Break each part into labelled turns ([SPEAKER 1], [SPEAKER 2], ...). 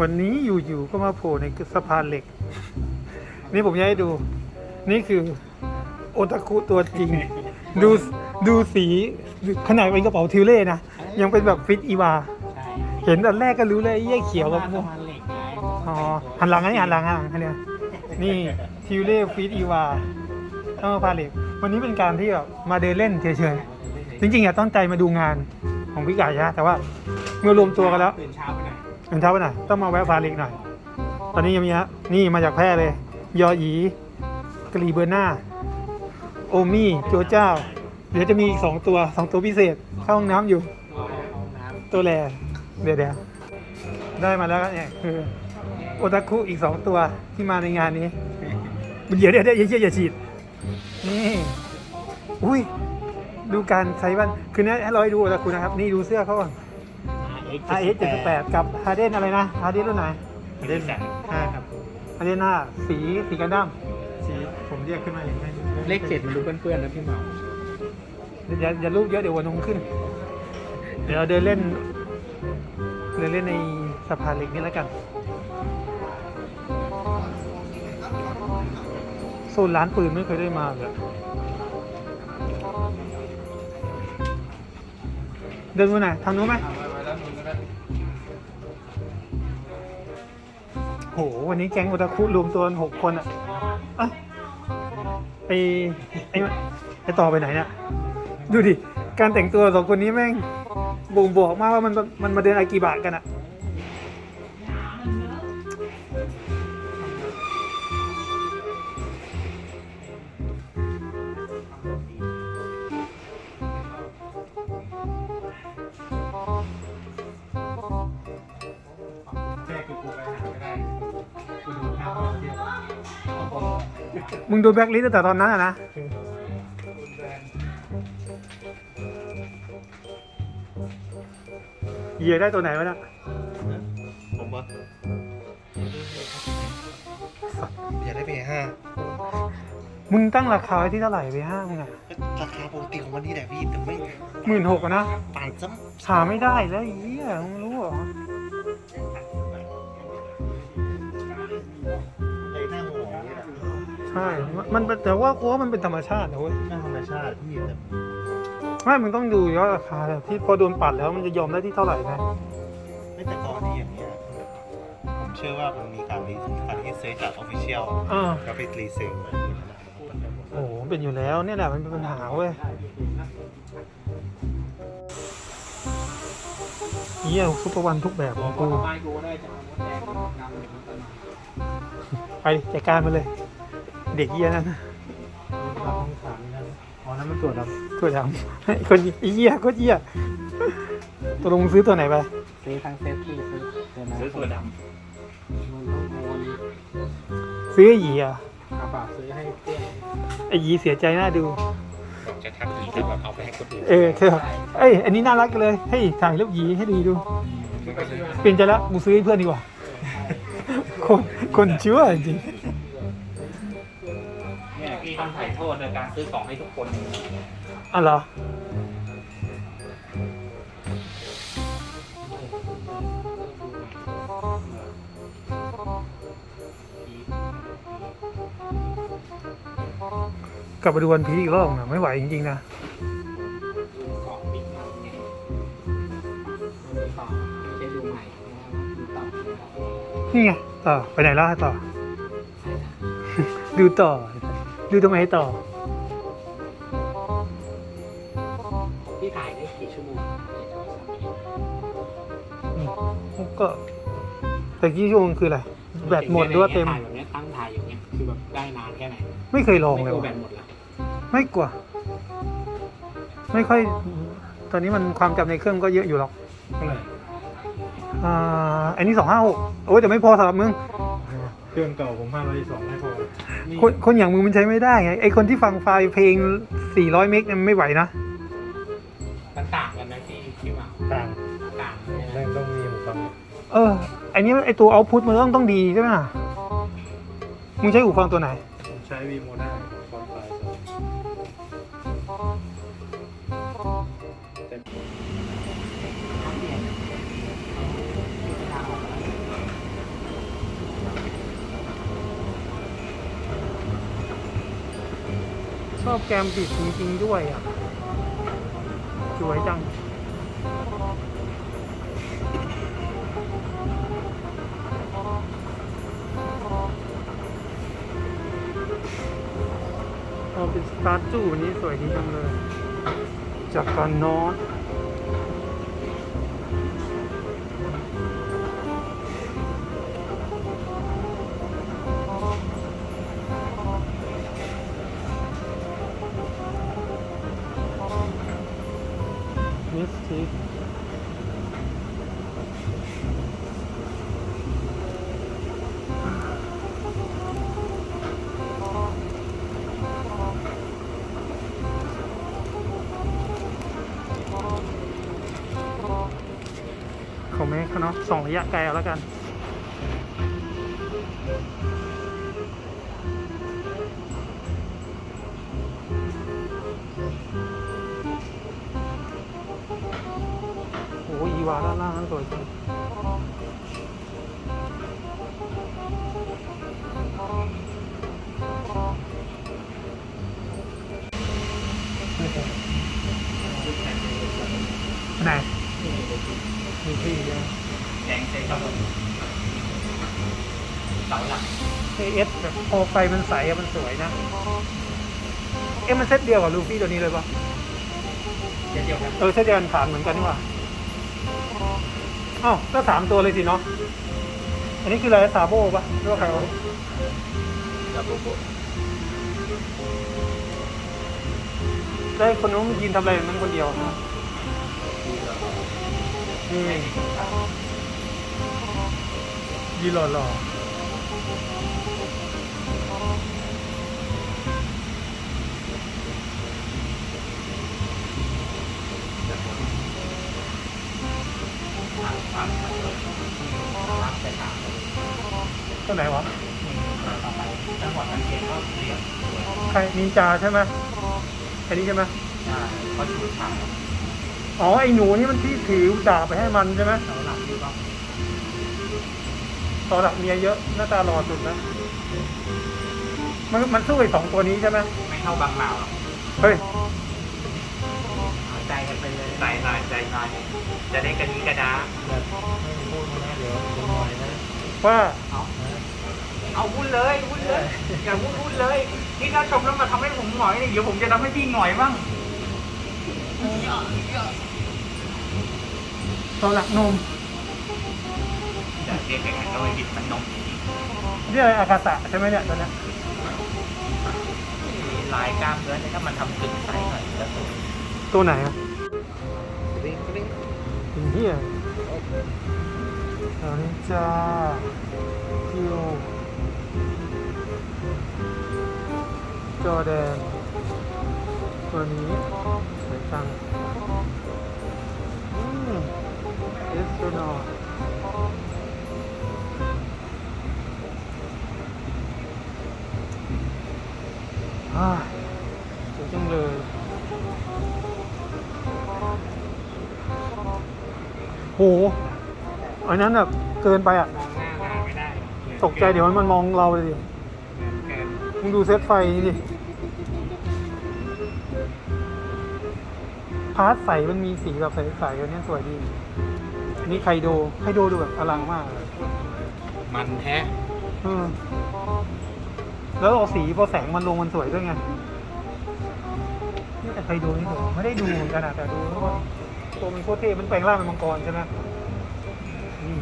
[SPEAKER 1] วันนี้อยู่ๆก็มาโผล่ในสะพานเหล็ก นี่ผมอยากให้ดู นี่คือโอตาคุตัวจริง ดูดูสีขนาดเป็นกระเป๋าทิวเล่นะ ยังเป็นแบบฟิตอีวา เห็นอันแรกก็รู้เลยไอ้เขียวกับ
[SPEAKER 2] สะพานเหล็กไง
[SPEAKER 1] อ๋อหันหลังอันนี้หันหลังหันหลังอันเนี้ยนี่ทิวเล่ฟิตอีวาต้องมาพาเหล็ก วันนี้เป็นการที่แบบมาเดินเล่นเฉยๆจริงๆอะตั้งใจมาดูงานของพี่ไก่นะแต่ว่าเมื่อรวมตัวกันแล้ว
[SPEAKER 2] ตื่นเช้าไปหน่อย
[SPEAKER 1] ตื่นเช้าไปหน่อยต้องมาแวะพาเหล็กหน่อย ตอนนี้ยังมีฮะนี่มาจากแพร่เลย ยอหยีกรีเบอร์นาโอมี่โจเจ้า เดี๋ยวจะมีอีกสองตัวสองตัวพิเศษเข้าห้องน้ำอยู่ ตัวแรเดี๋ยวเดี๋ยวได้มาแล้วเนี่ยคือโอตาคุอีกสองตัวที่มาในงานนี้เดี๋ยวเดี๋ยวเดี๋ยวอย่าเชี่ยอย่าฉีดนี่อุ้ยดูการใช้บ้านคือเนี้ยให้เราให้ดูโอตาคุนะครับ นี่ดูเสื้อเขาก่อนำ RS 78กับฮาร์เดนอะไรนะฮาร์เดนรุ่นไหน
[SPEAKER 2] เล่นแสนห้าครับ
[SPEAKER 1] ฮาร์เดนห้าสีสีกันดั้มสีผมเรียกขึ้นมาอย่างนี้
[SPEAKER 2] เลขเจ็ดมันดูเปื้อนๆนะพี่เหมา
[SPEAKER 1] อย่าอย่ารูปเยอะเดี๋ยววันนงขึ้น เดี๋ยวเราเดินเล่น เดินเล่นในสะพานเหล็กนี่แล้วกันโซนร้านปืนไม่เคยได้มาเลยเดินไปไหนทางนู้นไหม โห วันนี้แก๊งอุตาคุรวมตัวหกคนอะเอ้ยไอไอไอต่อไปไหนเนี่ย ดูดิ การแต่งตัวสองคนนี้แม่งบ่งบอกมากว่ามันมันมาเดินอากิบะกันอะ
[SPEAKER 2] มึ
[SPEAKER 1] งโดนแบล็คลิสต์ตั้งแต่ตอนนั้นอะนะ เหยียได้ตัวไหนวะเนี่ย
[SPEAKER 3] ผมว่าอยากได้ไปห้า
[SPEAKER 1] มึงตั้งราคาไว้ที่เท่าไหร่ไปห้างมึงอะ
[SPEAKER 3] ราคาปกติของวันนี้แหละพี่แต่ไม่
[SPEAKER 1] หมื่นหกอะนะ
[SPEAKER 3] ต่างซ้
[SPEAKER 1] หาไม่ได้แล้วไอ้เหี้ยมึงรู้เหรอ ใช่มันมันเป็นแต่ว่ากูว่ามันเป็นธรรมชาตินะเว้ย
[SPEAKER 3] หน้าธรรมชาติพี่แต่
[SPEAKER 1] ไม่มึงต้องดูยอดราคาแบบที่พอโดนปัดแล้วมันจะยอมได้ที่เท่าไหร่นะ
[SPEAKER 3] ไม่แต่ก่อนที่อย่างเงี้ยผมเชื่อว่ามันมีการรีการที่ซื้อจากออฟฟิเชียล
[SPEAKER 1] อ่า
[SPEAKER 3] ก็ไปรีเซล
[SPEAKER 1] โอ้โหเป็นอยู่แล้วเนี่ยแหละมันเป็นปัญหาเว้ยเหี้ยซุปเปอร์วันทุกแบบของกู
[SPEAKER 2] บ้านกูก็ได้จะเอามดแดงนำหนึ่งต้นไม้
[SPEAKER 1] ไปดิจัดการมันเลย เด็กเหี้ยนั่นน่ะ
[SPEAKER 2] เราต้องถามนั่นอ๋อนั่นมันตัวด
[SPEAKER 1] ตัวดำไอ้คนไอ้เหี้ยโคตรเหี้ยตัวลงมึงซื้อตัวไหนไปำ
[SPEAKER 2] ซื้อทั้งเซตที่ซื้อตัวนั้น
[SPEAKER 4] ซื้อตัวด
[SPEAKER 2] มันต้องโอน
[SPEAKER 1] ซื้อไอ้หยีอะ
[SPEAKER 2] กระบะซื้อให้เพื่อน
[SPEAKER 1] ไอ้หยีเสียใจน่าดูำ
[SPEAKER 4] บอกจะทักอีกแต่แบบเอาไปให้คนอื่น
[SPEAKER 1] เออคือแบบเอ้ยอันนี้น่ารักจังเลยเฮ้ยถ่ายรูปหยีให้ดีดู
[SPEAKER 4] มันก็ซื้อ
[SPEAKER 1] เปลี่ยนใจแล้วกูซื้อให้เพื่อนดีกว่า คนคนชั่วจริง
[SPEAKER 4] ต้องถ่ายโทษในการซื้อของให้ทุกคน
[SPEAKER 1] อะเหรอ กลับมาดูวันพีชอีกรอบนะไม่ไหวจริงๆนะ
[SPEAKER 2] ของบิ๊กมาเนี่ยดูต่อไม่ใช่ดูใหม่ดูต่อ
[SPEAKER 1] นี่ไงต่อไปไหนแล้วต่อ ดูต่อ ดูทำไมให้ต่อ
[SPEAKER 2] พี่ถ่ายได้กี่ชั่วโมง
[SPEAKER 1] ก็แต่กี่ชั่วโมงคืออะไร แบตหมดหรือว่าเต็ม
[SPEAKER 2] ถ่ายแบบนี้ตั้งถ่ายอย่างเงี้ยคือแบบได้นานแค่ไหน
[SPEAKER 1] ไม่เคยลอง
[SPEAKER 2] ไม่
[SPEAKER 1] เลย
[SPEAKER 2] กลัวแบ
[SPEAKER 1] ว่ะ
[SPEAKER 2] ตหมดละ
[SPEAKER 1] ไม่กลัว ไม่ค่อย ตอนนี้มันความจำในเครื่องก็เยอะอยู่หรอก
[SPEAKER 2] เท่าไหร่
[SPEAKER 1] อ่าอันนี้สองห้าหกโอ้ยแต่ไม่พอสำหรับมึง
[SPEAKER 2] เครื่องเก่าผมห้าร้อยสองไม่พอนี่
[SPEAKER 1] คนคนอย่างมึงมันใช้ไม่ได้ไงไอคนที่ฟังไฟล์เพลง 400 เมกเนี่ยมันไม่ไหวนะ
[SPEAKER 2] มันต่างกันนะพี่พี่หมา
[SPEAKER 3] ต่าง
[SPEAKER 2] ต่าง
[SPEAKER 3] แรงต้องมีหูฟัง
[SPEAKER 1] เอออันนี้ไอตัวเอาพุทมันต้องต้องดีใช่ไหมล่ะมึงใช้หูฟังตัวไหน
[SPEAKER 3] ใช้วีโมได้ อ
[SPEAKER 1] บแกมบิดจริงๆด้วยอะ สวยจัง พอเป็นสตาร์จูนี้สวยดีจังเลย จากการนอน มิสติกเขาไม่เขาเนาะสองระยะไกลเอาแล้วกัน โอ้ยอีวาด้านล่างนั้นสวยจริงไหนมีที่เดียว
[SPEAKER 4] แดงใส่กระบอกเสาหลัก
[SPEAKER 1] เอสแบบพอไฟมันใสอะมันสวยนะ เอ๊ะมันเซตเดียวกับลูฟี่ตัวนี้เลยปะ
[SPEAKER 4] เช่นเดียวกัน
[SPEAKER 1] เออเซตเดียวกันฐานเหมือนกันนี่หว่า อ้าวก็สามตัวเลยสิเนาะ อันนี้คืออะไรซาโบปะหรือว่าใครวะ
[SPEAKER 4] แล้วปุ๊บปุ๊บ
[SPEAKER 1] ได้วคนนู้นยืนทำอะไรมันคนเดียวนะนี่ยืนหล่อๆ
[SPEAKER 4] ต่ถาม
[SPEAKER 1] ตัวไหนวะ
[SPEAKER 4] ต่อไปจังหวัดสังเกตก็เรียบ
[SPEAKER 1] ใครนินจาใช่ไหมไอ้นี้ใช่ไหม
[SPEAKER 4] ใช่เขาชูทาง
[SPEAKER 1] อ๋อไอ้หนูนี่มันที่ถือดาบไปให้มันใช่ไหม
[SPEAKER 4] เสาหลักที่ก็
[SPEAKER 1] ตอนหลักเมียเยอะหน้าตาหล่อสุดนะมันมันสู้ไอ้สองตัวนี้ใช่ไหม
[SPEAKER 4] ไม่เท่าบางเหล่าหรอก
[SPEAKER 1] เฮ้ย
[SPEAKER 4] เอาใจกันไปเลยใจหน่อยใจหน่อย จะได้กระนี้กระดา
[SPEAKER 2] แบบไม่พูดนะเดี๋ยวดูหน่อยนะ
[SPEAKER 1] ว่า
[SPEAKER 4] เอาเอาวุ่นเลยวุ่นเลยอย่าวุ่นวุ่นเลย นี่ถ้าชมแล้วมาทำให้ผมหงอยเนี่ยเดี๋ยวผมจะทำให้พี่หงอยบ้าง
[SPEAKER 1] ตอนหลักนม
[SPEAKER 4] จะเรียกยังไงก็ไม่ผิดมันนม
[SPEAKER 1] เรียกอะไรอากาศะใช่ไหมเนี่ยตอนเนี้ย
[SPEAKER 4] ลายกล้ามเนื้อเนี่ยถ้ามันทำตึงไซส์หน่อยจะสวย
[SPEAKER 1] ตัวไหนอะ
[SPEAKER 2] ริ้งริ้ง
[SPEAKER 1] ถึง ที่อะเอานินจาคิวจอแดน ตัวนี้ สวยจังอืมเอสโตรนอร์อ่าสวยจังเลย หอันนั้นแบบเกินไปอะ
[SPEAKER 4] มองหน้านานไม่ได้
[SPEAKER 1] ตกใจเดี๋ยวมันมองเราเลยดิ
[SPEAKER 4] เกิน
[SPEAKER 1] มึงดูเซตไฟนี่ดิ พาร์ทใสมันมีสีแบบใสๆอันนี้สวยดี นี่ไคโด ไคโดดูแบบอลังมากเลย
[SPEAKER 4] มันแท้
[SPEAKER 1] เออแล้วเอาสีพอแสงมันลงมันสวยด้วยไงนี่แต่ไคโดนี่สวยไม่ได้ดูเหมือนกันอะแต่ดูแล้วว่า ตัวมันโคตรเท่มันแปลงร่างเป็นมังกรใช่ไหมอืม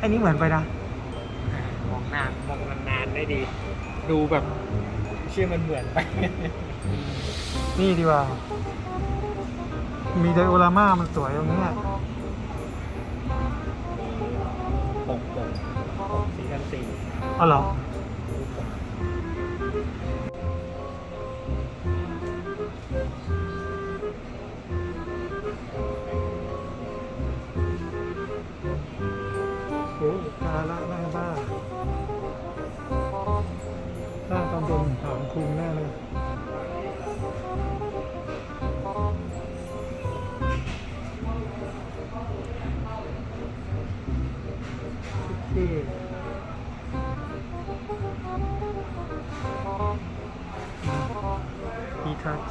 [SPEAKER 1] อันนี้เหมือนไปนะ
[SPEAKER 4] มองหน้ามองนานๆได้ดี ดูแบบเชื่อมันเหมือนไป
[SPEAKER 1] นี่ดีกว่า มีไดโอรามามันสวยตรงเนี้ย
[SPEAKER 4] ปกปกปกสีกันสี
[SPEAKER 1] อ๋อเหรอ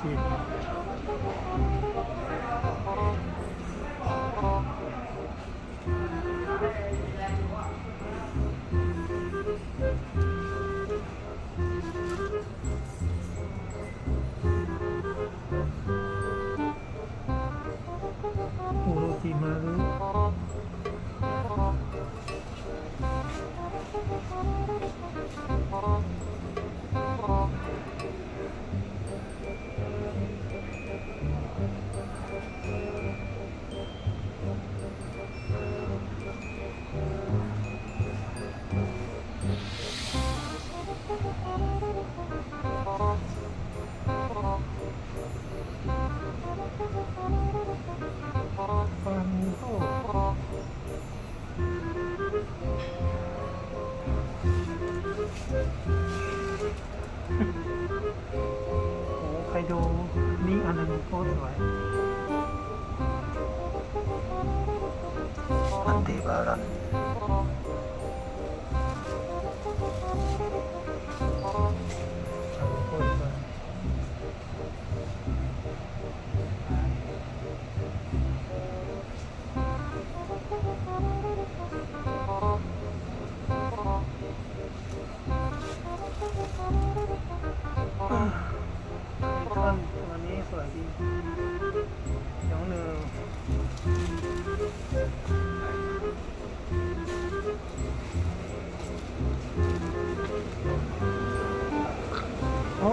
[SPEAKER 1] ฉีด อันเดบ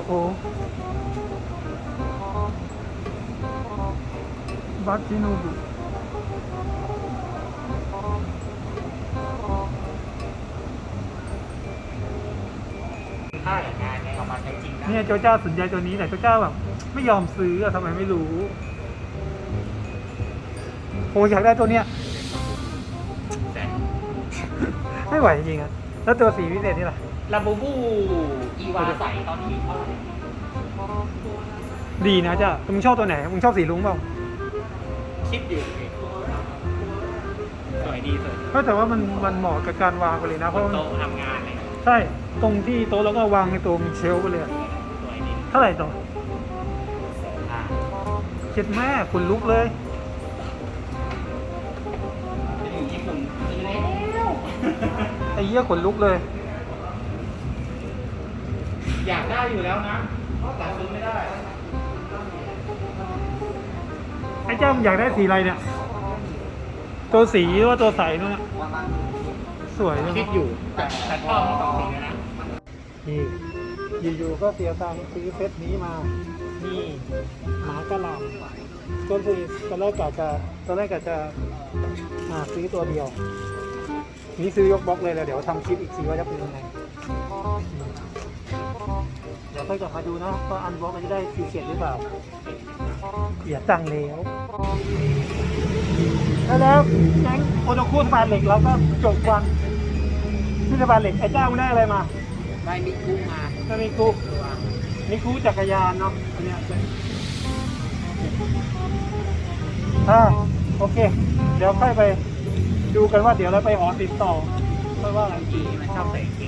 [SPEAKER 1] โอ้โอ้บัตจิโนบุ
[SPEAKER 4] ถ้าอย่างงานเนี่ยเอามาใช้จริงนะ
[SPEAKER 1] เนี่ยโจเจ้าสนใจตัวนี้แต่โจเจ้าแบบไม่ยอมซื้ออะทำไมไม่รู้โอ้อยากได้ตัวเนี้ย
[SPEAKER 4] แต่
[SPEAKER 1] ไม่ไหวจริงๆอะแล้วตัวสีพิเศษนี่ล่ะ
[SPEAKER 4] ลาบูบูอีวาใส่ตอนนี้เท่าไหร่
[SPEAKER 1] ดีนะจ้ามึงชอบตัวไหน มึงชอบสีลุ้งเปล่า
[SPEAKER 4] คิดอยู่สวยดีสวย
[SPEAKER 1] ก็แต่ว่ามันมันเหมาะกับการวางไปเลยนะ เพ
[SPEAKER 4] บ
[SPEAKER 1] ราะ
[SPEAKER 4] น
[SPEAKER 1] มัน
[SPEAKER 4] โต๊ะทำงานเลย
[SPEAKER 1] ใช่ ตรงที่โต๊ะแล้วก็วางในตรงเชลฟ์ไปเลยอะ
[SPEAKER 4] สวยดี
[SPEAKER 1] เท่าไหร่ต่อ
[SPEAKER 4] อ่า
[SPEAKER 1] เจ็ดแม่คุณลุกเลย
[SPEAKER 4] ไปอยู่ญี่ปุ่นซื้อแล้ว
[SPEAKER 1] ไอ้เหี้ยขนลุกเลย
[SPEAKER 4] อยากได้อยู่แล้วนะแต่ซื้อไม่ได้
[SPEAKER 1] ไอ้เจ้ามึงอยากได้สีอะไรเนี่ย ตัวสีหรือว่าตัวใสนู่นน่ะสวยใช่ไหม
[SPEAKER 4] คิดอยู่แต่แต่ชอบทั้งสองสีเลยนะ
[SPEAKER 1] นี่อยู่ๆก็เสียตังค์ซื้อเซตนี้มา นี่หมากระหล่ำต้นทีตอนแรกกะจะตอนแรกกะจะอ่าซื้อตัวเดียว นี่ซื้อยกบล็อกเลยแล้วเดี๋ยวทำคลิปอีกทีว่าจะเป็นยังไงอืม เดี๋ยวค่อยกลับมาดูนะว่าอันบล็อกมันจะได้ซีเกตหรือเปล่าเสียตังค์แล้วแล้วแล้วแก๊งโอโนคูสบานเหล็กเราก็จบวันที่สะพานเหล็กไอ้เจ้ามึงได้อะไรมา
[SPEAKER 2] ได้มิกุ้งมา
[SPEAKER 1] ก็นี่กูนี่กูจักรยานเนาะอันเนี้ยอ่าโอเค เดี๋ยวค่อยไปดูกันว่าเดี๋ยวเราไปหอติดต่อเพราะว่าอะไร
[SPEAKER 4] กีมันชอบใส่เก